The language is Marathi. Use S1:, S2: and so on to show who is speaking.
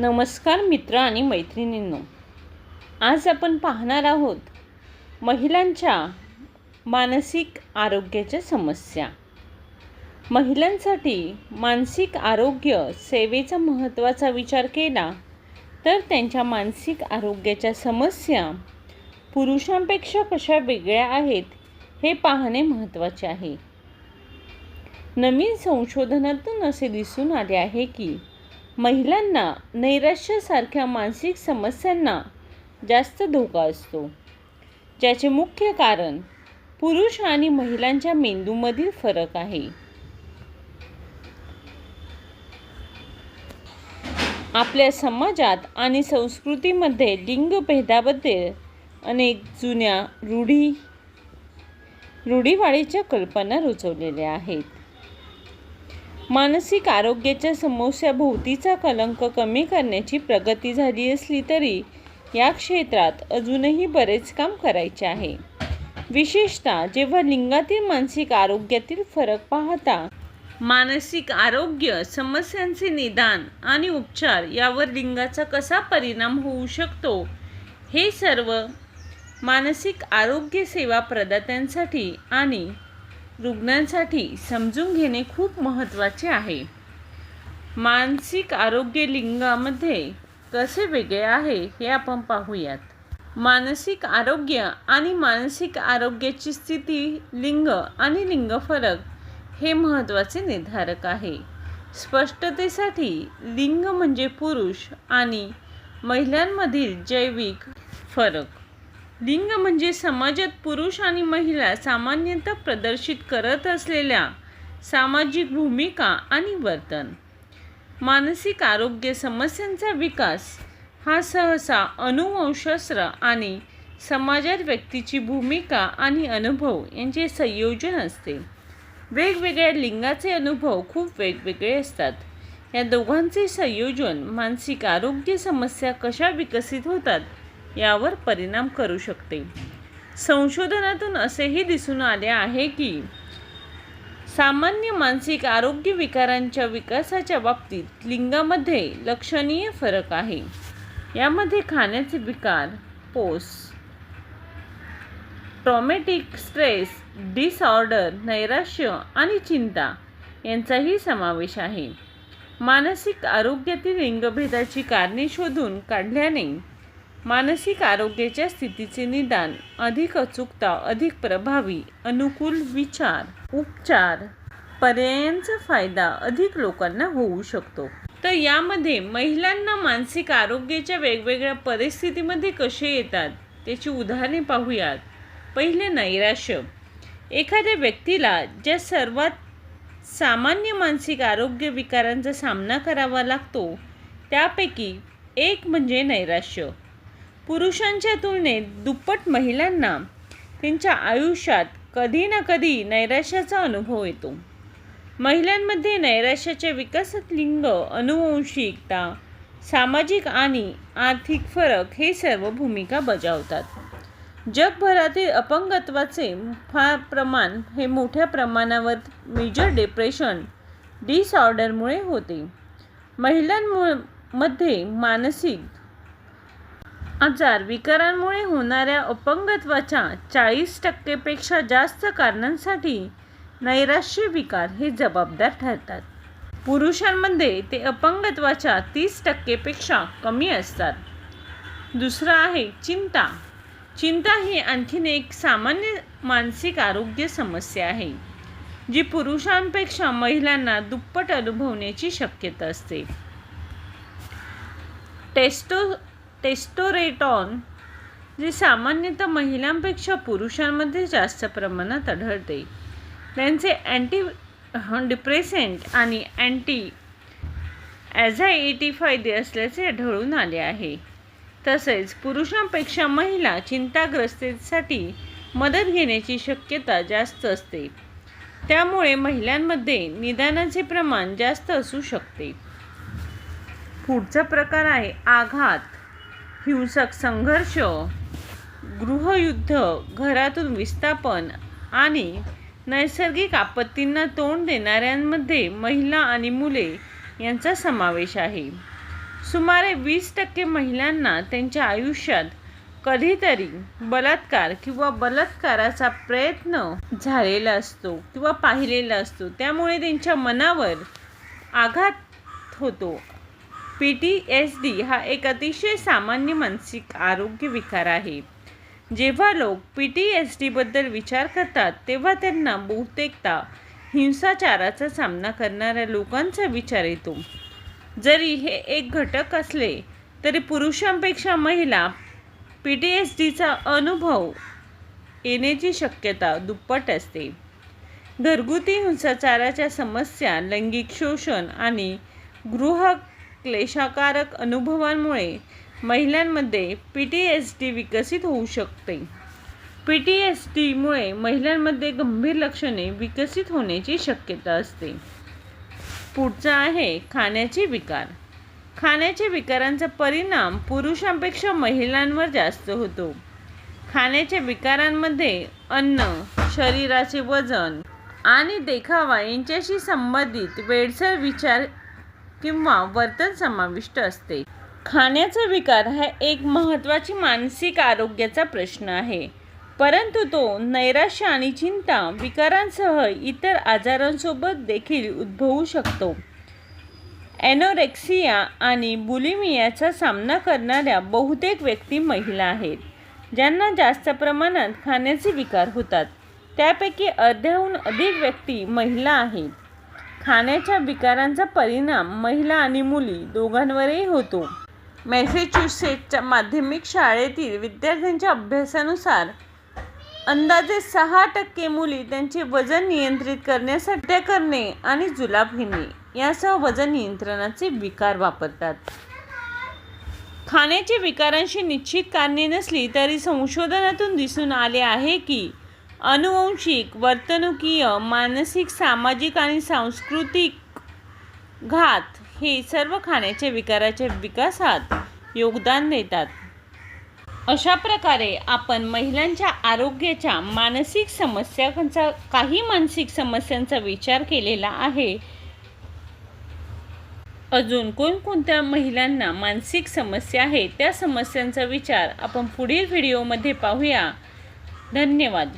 S1: नमस्कार मित्र आणि मैत्रिणींनो. आज आपण पाहणार आहोत महिलांच्या मानसिक आरोग्याच्या समस्या. महिलांसाठी मानसिक आरोग्य सेवेचा महत्त्वाचा विचार केला तर त्यांच्या मानसिक आरोग्याच्या समस्या पुरुषांपेक्षा कशा वेगळ्या आहेत हे पाहणे महत्त्वाचे आहे. नवीन संशोधनातून असे दिसून आले आहे की महिलांना नैराश्यासारख्या मानसिक समस्यांना जास्त धोका असतो. ज्याचे मुख्य कारण पुरुष आणि महिलांच्या मेंदूमधील फरक आहे. आपल्या समाजात आणि संस्कृतीमध्ये लिंगभेदाबद्दल अनेक जुन्या रूढी रूढीवाळीच्या कल्पना रुजवलेल्या आहेत. मानसिक आरोग्याच्या समस्याभोवतीचा कलंक कमी करण्याची प्रगती झाली असली तरी या क्षेत्रात अजूनही बरेच काम करायचे आहे. विशेषतः जेव्हा लिंगातील मानसिक आरोग्यातील फरक पाहता मानसिक आरोग्य समस्यांचे निदान आणि उपचार यावर लिंगाचा कसा परिणाम होऊ शकतो हे सर्व मानसिक आरोग्य सेवा प्रदात्यांसाठी आणि रुग्णांसाठी समजून घेणे खूप महत्त्वाचे आहे. मानसिक आरोग्य लिंगामध्ये कसे वेगळे आहे हे आपण पाहूयात. मानसिक आरोग्य आणि मानसिक आरोग्याची स्थिती लिंग आणि लिंग फरक हे महत्त्वाचे निर्धारक आहे. स्पष्टतेसाठी लिंग म्हणजे पुरुष आणि महिलांमधील जैविक फरक. लिंग म्हणजे समाजात पुरुष आणि महिला सामान्यतः प्रदर्शित करत असलेल्या सामाजिक भूमिका आणि वर्तन. मानसिक आरोग्य समस्यांचा विकास हा सहसा अनुवंशस्त्र आणि समाजात व्यक्तीची भूमिका आणि अनुभव यांचे संयोजन असते. वेगवेगळ्या लिंगाचे अनुभव खूप वेगवेगळे असतात. या दोघांचे संयोजन मानसिक आरोग्य समस्या कशा विकसित होतात यावर परिणाम करू शकते. संशोधनातून असेही दिसून आले आहे की सामान्य मानसिक आरोग्य विकारांच्या विकासाच्या बाबतीत लिंगामध्ये लक्षणीय फरक आहे. यामध्ये खाण्याचे विकार पोस ट्रॉमॅटिक स्ट्रेस डिसऑर्डर नैराश्य आणि चिंता यांचाही समावेश आहे. मानसिक आरोग्यातील लिंगभेदाची कारणे शोधून काढल्याने मानसिक आरोग्याच्या स्थितीचे निदान अधिक अचूकता अधिक प्रभावी अनुकूल विचार उपचार पर्यायांचा फायदा अधिक लोकांना होऊ शकतो. तर यामध्ये महिलांना मानसिक आरोग्याच्या वेगवेगळ्या परिस्थितीमध्ये कसे येतात त्याची उदाहरणे पाहूयात. पहिले नैराश्य. एखाद्या व्यक्तीला ज्या सर्वात सामान्य मानसिक आरोग्य विकारांचा सामना करावा लागतो त्यापैकी एक म्हणजे नैराश्य. पुरुषांच्या तुलनेत दुप्पट महिलांना त्यांच्या आयुष्यात कधी ना कधी नैराश्याचा अनुभव येतो. महिलांमध्ये नैराश्याच्या विकासात लिंग अनुवंशिकता सामाजिक आणि आर्थिक फरक हे सर्व भूमिका बजावतात. जगभरातील अपंगत्वाचे फार प्रमाण हे मोठ्या प्रमाणावर मेजर डिप्रेशन डिसऑर्डरमुळे होते. महिलांमध्ये मानसिक आजार विकारांमुळे होणाऱ्या अपंगत्वाच्या चाळीस टक्केपेक्षा जास्त कारणांसाठी नैराश्य विकार हे जबाबदार ठरतात. पुरुषांमध्ये ते अपंगत्वाच्या तीस टक्केपेक्षा कमी असतात. दुसरं आहे चिंता. चिंता ही आणखीन एक सामान्य मानसिक आरोग्य समस्या आहे जी पुरुषांपेक्षा महिलांना दुप्पट अनुभवण्याची शक्यता असते. टेस्टो टेस्टोरेटॉन जे सामान्यतः महिलांपेक्षा पुरुषांमध्ये जास्त प्रमाणात आढळते. त्यांचे अँटी डिप्रेसेंट आणि अँटी ॲझायटी फायदे असल्याचे आढळून आले आहे. तसेच पुरुषांपेक्षा महिला चिंताग्रस्तेसाठी मदत घेण्याची शक्यता जास्त असते. त्यामुळे महिलांमध्ये निदानाचे प्रमाण जास्त असू शकते. पुढचा प्रकार आहे आघात. हिंसक संघर्ष गृहयुद्ध घरातून विस्थापन आणि नैसर्गिक आपत्तींना तोंड देणाऱ्यांमध्ये महिला आणि मुले यांचा समावेश आहे. सुमारे वीस टक्के महिलांना त्यांच्या आयुष्यात कधीतरी बलात्कार किंवा बलात्काराचा प्रयत्न झालेला असतो किंवा पाहिलेला असतो. त्यामुळे त्यांच्या मनावर आघात होतो. पी टी एस डी हा एक अतिशय सामान्य मानसिक आरोग्य विकार आहे. जेव्हा लोक पी टी एस डीबद्दल विचार करतात तेव्हा त्यांना बहुतेकदा हिंसाचाराचा सामना करणाऱ्या लोकांचा विचार येतो. जरी हे एक घटक असले तरी पुरुषांपेक्षा महिला पी टी एस डीचा अनुभव येण्याची शक्यता दुप्पट असते. घरगुती हिंसाचाराच्या समस्या लैंगिक शोषण आणि गृह क्लेशाकारक अनुभवांमुळे महिलांमध्ये पी टी एस टी विकसित होऊ शकते. पी टी एस टीमुळे महिलांमध्ये गंभीर लक्षणे विकसित होण्याची शक्यता असते. पुढचा आहे खाण्याचे विकार. खाण्याच्या विकारांचा परिणाम पुरुषांपेक्षा महिलांवर जास्त होतो. खाण्याच्या विकारांमध्ये अन्न शरीराचे वजन आणि देखावा यांच्याशी संबंधित वेडसर विचार किंवा वर्तन समाविष्ट असते. खाण्याचा विकार हा एक महत्त्वाची मानसिक आरोग्याचा प्रश्न आहे. परंतु तो नैराश्य आणि चिंता विकारांसह इतर आजारांसोबत देखील उद्भवू शकतो. ॲनोरेक्सिया आणि बुलिमियाचा सामना करणाऱ्या बहुतेक व्यक्ती महिला आहेत ज्यांना जास्त प्रमाणात खाण्याचे विकार होतात. त्यापैकी अर्ध्याहून अधिक व्यक्ती महिला आहेत. खाण्याच्या विकारांचा परिणाम महिला आणि मुली दोघांवरही होतो. मॅसेच्युसेटच्या माध्यमिक शाळेतील विद्यार्थ्यांच्या अभ्यासानुसार अंदाजे सहा टक्के मुली त्यांचे वजन नियंत्रित करण्यासाठी करणे आणि जुलाब घेणे यासह वजन नियंत्रणाचे विकार वापरतात. खाण्याच्या विकारांशी निश्चित कारणे नसली तरी संशोधनातून दिसून आले आहे की अनुवंशिक वर्तणुकीय मानसिक सामाजिक आणि सांस्कृतिक घात हे सर्व खाण्याच्या विकाराच्या विकासात योगदान देतात. अशा प्रकारे आपण महिलांच्या आरोग्याच्या मानसिक समस्यांचा काही मानसिक समस्यांचा विचार केलेला आहे. अजून कोणकोणत्या महिलांना मानसिक समस्या आहेत त्या समस्यांचा विचार आपण पुढील व्हिडिओमध्ये पाहूया. धन्यवाद.